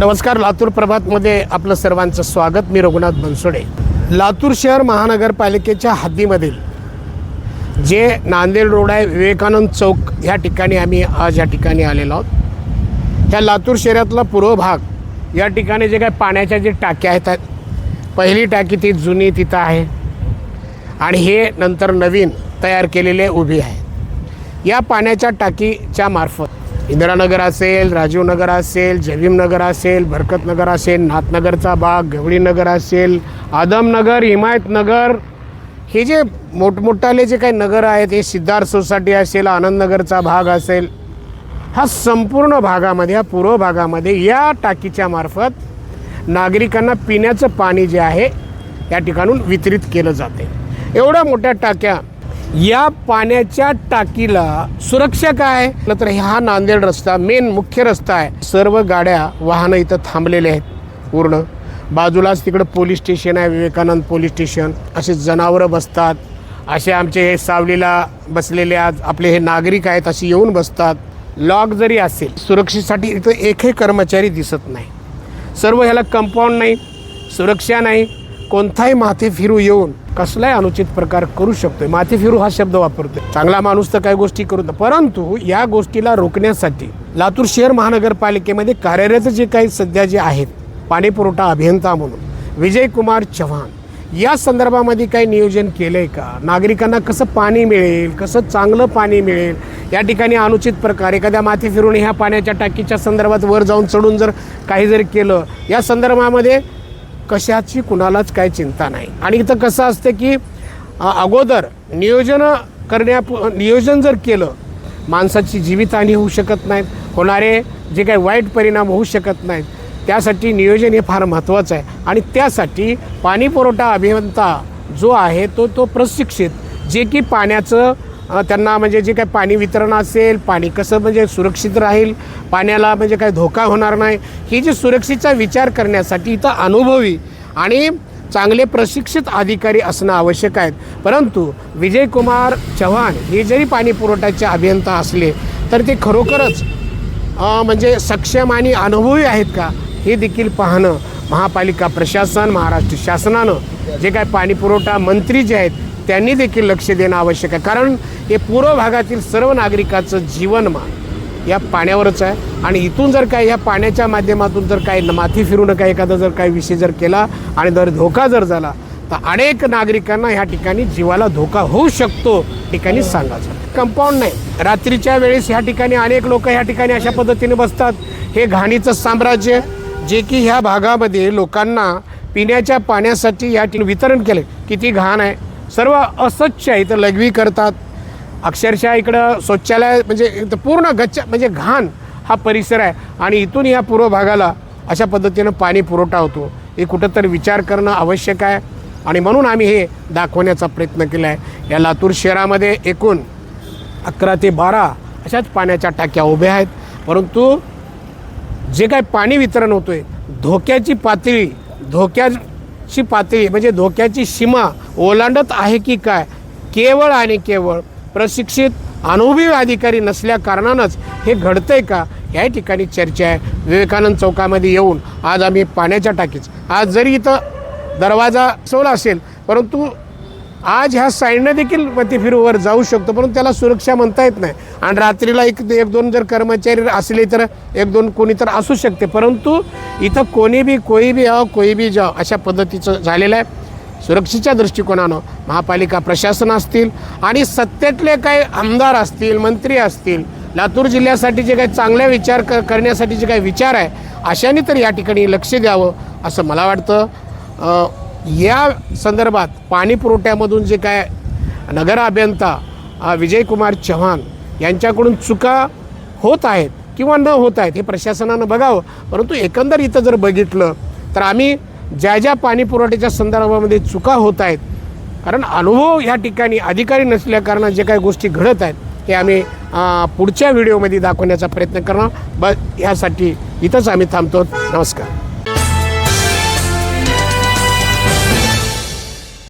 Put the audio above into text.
नमस्कार लातूर प्रभातमध्ये आपलं सर्वांचं स्वागत. मी रघुनाथ बनसोडे. लातूर शहर महानगरपालिकेच्या हद्दीमधील जे नांदेड रोड आहे विवेकानंद चौक ह्या ठिकाणी आम्ही आज या ठिकाणी आलेलो आहोत. ह्या लातूर शहरातला पूर्व भाग या ठिकाणी जे काही पाण्याच्या जे टाक्या आहेत पहिली टाकी ती जुनी तिथं आहे. आणि हे नंतर नवीन तयार केलेले उभी आहे. या पाण्याच्या टाकीच्या मार्फत इंदिरानगर असेल राजीवनगर असेल जयभीमनगर असेल भरकतनगर असेल नाथनगरचा भाग गवळीनगर असेल आदमनगर हिमायतनगर हे जे मोठमोठाले जे काही नगर आहेत हे सिद्धार्थ सोसायटी असेल आनंदनगरचा भाग असेल हा संपूर्ण भागामध्ये या पूर्व भागामध्ये या टाकीच्या मार्फत नागरिकांना पिण्याचं पाणी जे आहे या ठिकाणून वितरित केलं जाते. एवढ्या मोठ्या टाक्या या पाण्याच्या टाकीला सुरक्षा काय? तर हा नांदेड रस्ता मेन मुख्य रस्ता आहे. सर्व गाड्या वाहनं इथं थांबलेले आहेत पूर्ण. बाजूलाच तिकडं पोलीस स्टेशन आहे विवेकानंद पोलीस स्टेशन. असे जनावरं बसतात. असे आमचे हे सावलीला बसलेले आज आपले हे नागरिक आहेत असे येऊन बसतात. लॉक जरी असेल सुरक्षेसाठी इथं एकही कर्मचारी दिसत नाही. सर्व ह्याला कंपाऊंड नाही सुरक्षा नाही. कोणताही माथे फिरू येऊन कसलाही अनुचित प्रकार करू शकतोय. माथे फिरू हा शब्द वापरतोय. चांगला माणूस तर काही गोष्टी करू परंतु या गोष्टीला रोखण्यासाठी लातूर शहर महानगरपालिकेमध्ये कार्यरत जे काही सध्या जे आहेत पाणी पुरवठा अभियंता म्हणून विजय कुमार चव्हाण या संदर्भामध्ये काही नियोजन केलं आहे का? नागरिकांना कसं पाणी मिळेल कसं चांगलं पाणी मिळेल? या ठिकाणी अनुचित प्रकार एखाद्या माथी फिरून ह्या पाण्याच्या टाकीच्या संदर्भात वर जाऊन चढून जर काही जर केलं या संदर्भामध्ये कशाची कुणालाच काही चिंता नाही. आणि इथं कसं असतं की अगोदर नियोजन करण्या नियोजन जर केलं माणसाची जीवितहानी होऊ शकत नाहीत. होणारे जे काही वाईट परिणाम होऊ शकत नाहीत. त्यासाठी नियोजन हे फार महत्त्वाचं आहे. आणि त्यासाठी पाणीपुरवठा अभियंता जो आहे तो तो प्रशिक्षित. जे की पाण्याचं त्यांना म्हणजे जे काही पाणी वितरण असेल पाणी कसं म्हणजे सुरक्षित राहील पाण्याला म्हणजे काही धोका होणार नाही ही जी सुरक्षेचा विचार करण्यासाठी इथं अनुभवी आणि चांगले प्रशिक्षित अधिकारी असणं आवश्यक आहेत परंतु विजयकुमार चव्हाण हे जरी पाणी पुरवठ्याचे अभियंता असले तर ते खरोखरच म्हणजे सक्षम आणि अनुभवी आहेत का हे देखील पाहणं महापालिका प्रशासन महाराष्ट्र शासनानं जे काय पाणी पुरवठा मंत्री जे आहेत त्यांनी देखील लक्ष देणं आवश्यक आहे. कारण हे पूर्व भागातील सर्व नागरिकाचं जीवनमान या पाण्यावरच आहे. आणि इथून जर काय ह्या पाण्याच्या माध्यमातून जर काही माथी फिरून काय एखादा जर काही विषय जर केला आणि जर धोका जर झाला तर अनेक नागरिकांना ह्या ठिकाणी जीवाला धोका होऊ शकतो ठिकाणी सांगायचं. कंपाऊंड नाही. रात्रीच्या वेळेस ह्या ठिकाणी अनेक लोक ह्या ठिकाणी अशा पद्धतीने बसतात. हे घाणीचं साम्राज्य जे की ह्या भागामध्ये लोकांना पिण्याच्या पाण्यासाठी या ठिकाणी वितरण केले किती घाण आहे. सर्व अस्वच्छ आहे. इथं लघवी करतात. अक्षरशः इकडं शौचालय म्हणजे इथं पूर्ण गच्च म्हणजे घाण हा परिसर आहे. आणि इथून या पूर्व भागाला अशा पद्धतीनं पाणी पुरवठा होतो. हे कुठंतरी विचार करणं आवश्यक आहे. आणि म्हणून आम्ही हे दाखवण्याचा प्रयत्न केला आहे या लातूर शहरामध्ये एकूण अकरा ते बारा अशाच पाण्याच्या टाक्या उभ्या आहेत. परंतु जे काय पाणी वितरण होतो आहे धोक्याची पातळी धोक्या धोक्याची पातळी म्हणजे धोक्याची सीमा ओलांडत आहे की काय? केवळ आणि केवळ प्रशिक्षित अनुभवी अधिकारी नसल्या कारणानंच हे घडतंय का? या ठिकाणी चर्चा आहे. विवेकानंद चौकामध्ये येऊन आज आम्ही पाण्याच्या टाकीच. आज जरी इथं दरवाजा सोला असेल परंतु आज ह्या साईडनं देखील मतीफिरूवर जाऊ शकतो परंतु त्याला सुरक्षा म्हणता येत नाही. आणि रात्रीला एक एक दोन जर कर्मचारी असले तर एक दोन कोणी तर असू शकते. परंतु इथं कोणी बी कोई बी आओ कोई बी जाव अशा पद्धतीचं झालेलं आहे. सुरक्षेच्या दृष्टिकोनानं महापालिका प्रशासन असतील आणि सत्तेतले काही आमदार असतील मंत्री असतील लातूर जिल्ह्यासाठी जे काही चांगल्या विचार क करण्यासाठी जे काही विचार आहे अशाने तर या ठिकाणी लक्ष द्यावं असं मला वाटतं. या संदर्भात पाणी पुरवठ्यामधून जे काय नगर अभियंता विजयकुमार चव्हाण यांच्याकडून चुका होत आहेत किंवा न होत आहेत हे प्रशासनानं बघावं. परंतु एकंदर इथं जर बघितलं तर आम्ही ज्या ज्या पाणी पुरवठ्याच्या संदर्भामध्ये चुका होत आहेत कारण अनुभव या ठिकाणी अधिकारी नसल्या कारणात जे काही गोष्टी घडत आहेत हे आम्ही पुढच्या व्हिडिओमध्ये दाखवण्याचा प्रयत्न करणार. ब ह्यासाठी इथंच आम्ही थांबतो. नमस्कार.